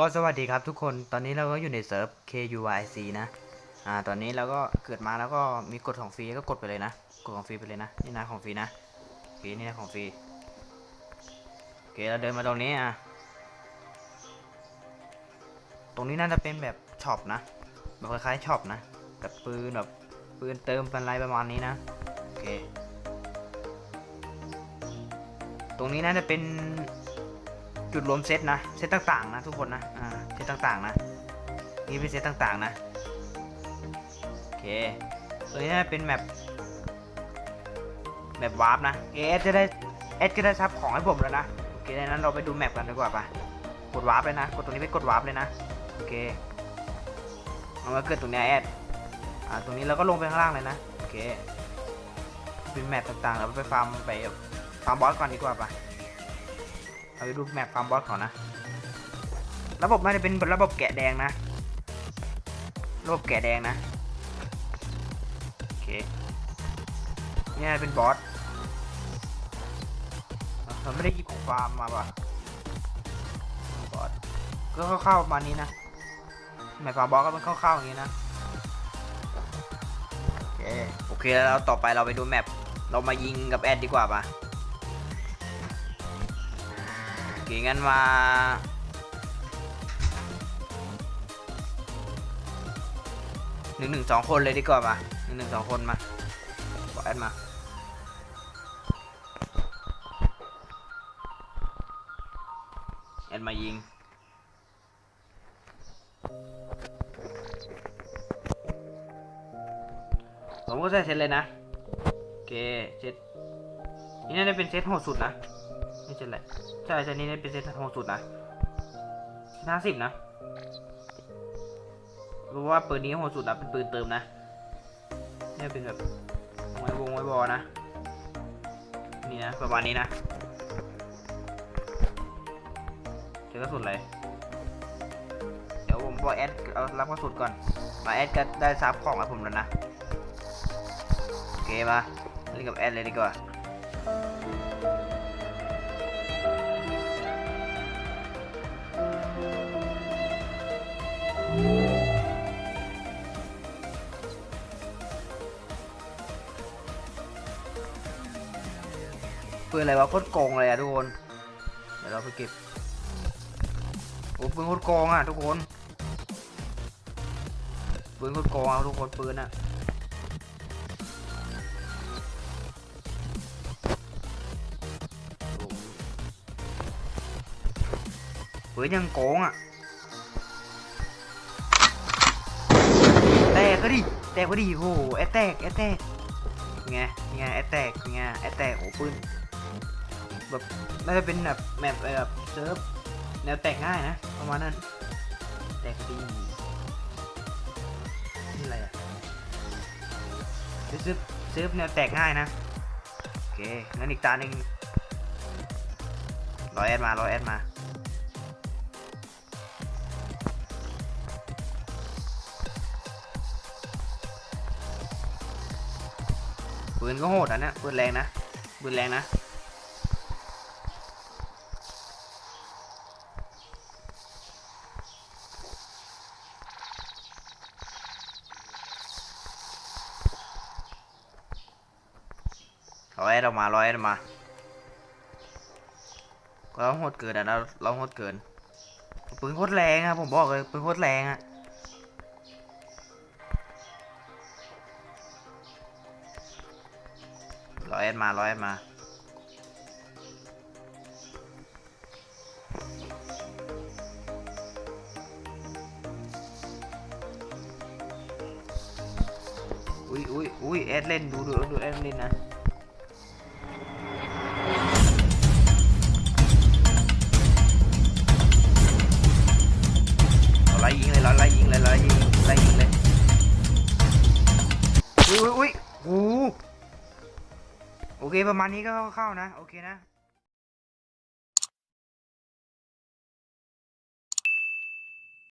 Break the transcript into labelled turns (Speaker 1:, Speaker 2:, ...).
Speaker 1: ก็สวัสดีครับทุกคน ตอนนี้เราก็อยู่ในเซิร์ฟ KUIC นะ อ่า ตอนนี้เราก็เกิดมาแล้วก็มีกดของฟรีก็กดไปเลยนะ กดของฟรีไปเลยนะ นี่นะของฟรีนะโอเคนี่นะของฟรี โอเค เราเดินมาตรงนี้อะ ตรงนี้น่าจะเป็นแบบช็อปนะ แบบคล้ายๆช็อปนะแบบปืนแบบปืนเติมเป็นอะไรประมาณนี้นะ โอเค ตรงนี้น่าจะเป็น จุดรวมเซตนะ เซตต่างๆนะทุกคนนะ อ่า เซตต่างๆนะ นี่เป็นเซตต่างๆนะ โอเค ตัวนี้เป็นแมปแมปวาร์ปนะ เอสจะได้เอสก็ได้ซับของให้ผมแล้วนะ โอเคดังนั้นเราไปดูแมปกันดีกว่าปะกดวาร์ปเลยนะ กดตรงนี้ไปกดวาร์ปเลยนะ โอเคมันก็เกิดตรงนี้ยแอด อ่า ตรงนี้เราก็ลงไปข้างล่างเลยนะ โอเค เป็นแมปต่างๆ เราไปฟาร์มไปฟาร์มบอสก่อนดีกว่าปะ เราไปดูแมปฟาร์มบอสก่อนนะ ระบบมันจะเป็นระบบแกะแดงนะ ระบบแกะแดงนะ โอเค เนี่ยเป็นบอสเราไม่ได้หยิบของฟาร์มมาป่ะบอสก็เข้าๆประมาณนี้นะแมปฟาร์มบอสก็เป็นเข้าๆอย่างนี้นะ โอเค โอเคแล้วต่อไปเราไปดูแมปเรามายิงกับแอดดีกว่าป่ะ โอเงั้นมา หนึ่งหนึ่งสองคนเลยดีกว่ามาหนึ่งหนึ่งสองคนมาบอกแอดมาแอดมายิงผมก็ใส่เซตเลยนะโอเคเซตนี่น่าจะเป็นเซตโหดสุดนะ ไม่ใช่แหละใช่ใช่นี่เป็นเซตหดสุดนะห้าสิบนะราะว่าปืนนี้โหดสุดนะเป็นปืนเติมนะเนี่ยเป็นแบบไว้วงไว้บอนะ นี่นะประมาณนี้นะเจอกระสุนเลยเดี๋ยวผมบอแอดเอารับกระสุนก่อน มาแอดก็ได้ซับของให้ผมแล้วนะโอเคมาเล่นกับแอดเลยดีกว่า ปืนอะไรวะโคตรโกงเลยอะทุกคน เดี๋ยวเราไปเก็บโอ้ปืนโคตรโกงอะทุกคน ปืนโคตรโกงอะทุกคนปืนอะปืนยังโกงอะแตกก็ดิแตกก็ดิโหแอแตกแอแตกไงไงแอแตกไงแอแตกโอ้ปืน แบบน่าจะเป็นแบบแมปแบบเซิร์ฟแนวแตกง่ายนะประมาณนั้น แตกดีนี่อะไรอะเซิร์ฟเซิร์ฟแนวแตกง่ายนะโอเคงั้นอีกตาหนึ่งรอแอดมารอแอดมาปืนก็โหดอะเนี่ยปืนแรงนะปืนแรงนะ ร้อยเรามาร้อยเรามาเราโหดเกินอะเราเราโหดเกินปืนโคตรแรงอะผมบอกเลยปืนโคตรแรงอะร้อยเอ็ดมาร้อยเอ็ดมาอุ้ยอุ้ยอุ้ยเอ็ดเล่นดูดูดูเอ็ดเล่นนะ โอเคประมาณนี้ก็เข้าๆนะ โอเคนะ